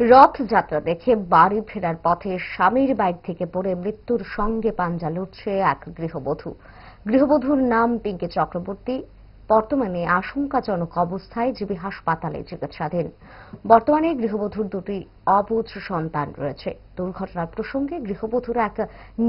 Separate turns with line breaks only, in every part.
রথযাত্রা দেখে বাড়ি ফেরার পথে স্বামীর বাইক থেকে পড়ে মৃত্যুর সঙ্গে পাঞ্জা লড়ছে এক গৃহবধূ। গৃহবধূর নাম পিঙ্কি চক্রবর্তী। বর্তমানে আশঙ্কাজনক অবস্থায় জিবি হাসপাতালে চিকিৎসাধীন। বর্তমানে গৃহবধূর দুটি অবুঝ সন্তান রয়েছে। দুর্ঘটনার প্রসঙ্গে গৃহবধূর এক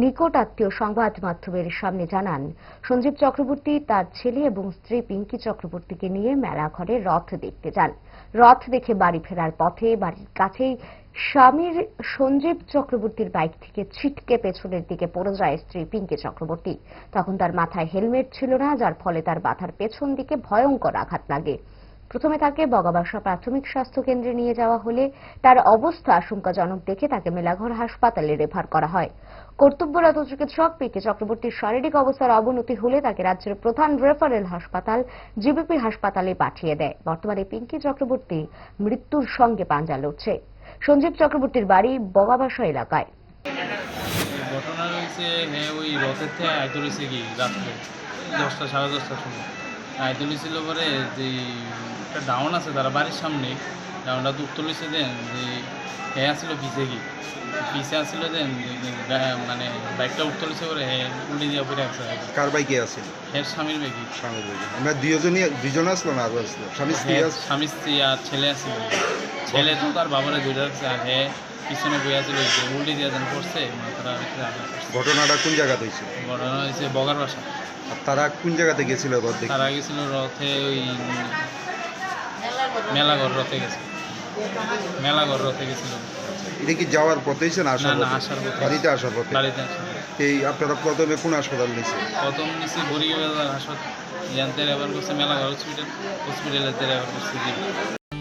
নিকট আত্মীয় সংবাদ মাধ্যমের সামনে জানান, সঞ্জীব চক্রবর্তী তার ছেলে এবং স্ত্রী পিঙ্কি চক্রবর্তীকে নিয়ে মেলাঘরে রথ দেখতে যান। রথ দেখে বাড়ি ফেরার পথে বাড়ির কাছেই স্বামীর সঞ্জীব চক্রবর্তীর বাইক থেকে ছিটকে পেছনের দিকে পড়ে যায় স্ত্রী পিঙ্কি চক্রবর্তী। তখন তার মাথায় হেলমেট ছিল না, যার ফলে তার মাথার পেছন দিকে ভয়ঙ্কর আঘাত লাগে। প্রথমে তাকে বগাবাসা প্রাথমিক স্বাস্থ্য কেন্দ্রে নিয়ে যাওয়া হলে তার অবস্থা আশঙ্কাজনক দেখে তাকে মেলাঘর হাসপাতালে রেফার করা হয়। কর্তব্যরত চিকিৎসক পিকে চক্রবর্তীর শারীরিক অবস্থার অবনতি হলে তাকে রাজ্যের প্রধান রেফারেল হাসপাতাল, জিবিপি হাসপাতালে পাঠিয়ে দেয়। বর্তমানে পিঙ্কি চক্রবর্তী মৃত্যুর সঙ্গে পাঞ্জা লড়ছে। সঞ্জীব চক্রবর্তীর বাড়ি বগাবাসা এলাকায়।
ঘটনা রয়েছে হ্যাঁ ওই রথের থেকে আয়ত রয়েছে কি রাত্রে? দশটা সাড়ে দশটার সময়। আয়ত ছিল পরে যে একটা ডাউন আছে তারা বাড়ির সামনে ডাউনটা তো উত্তর লিছে দেন যে হ্যাঁ আসছিল পিছে কি? পিছে আসছিল দেন মানে বাইকটা উত্তর লিছে পরে হ্যাঁ উল্টে দিয়ে পরে আছে।
কার বাইকে আছে?
হ্যাঁ স্বামীর বেগি
স্বামীর বাইকে। আমরা দুজনই দুজন আসলো না আরও আসলো? স্বামী স্ত্রী
হ্যাঁ স্বামী স্ত্রী আর ছেলে আসছিল ছেলে তো তার বাবারে দুইটা রাখছে আর হ্যাঁ পিছনে বই আছিল যে উল্টে দিয়ে দেন পড়ছে মাথাটা ভিতরে আঘাত করছে।
ঘটনাটা কোন জায়গাতে হয়েছিল?
ঘটনা হয়েছে বগার বাসা।
আর তারা কোন জায়গাতে গেছিল দেখতে?
তারা গেছিল রথে ওই মেলাঘর রথে গেছে। মেলাঘর রথে গেছিল।
এটা কি যাওয়ার পথে হয়েছে না আসার
না, না, আসার পথে।
বাড়িতে আসার পথে?
আসে
এই আপনারা প্রথমে কোন হাসপাতাল নিয়েছে
প্রথম নিচে বরিবাজার হাসপাতাল। জানতে রেফার করছে মেলাঘর হসপিটাল হসপিটালেতে রেফার করছে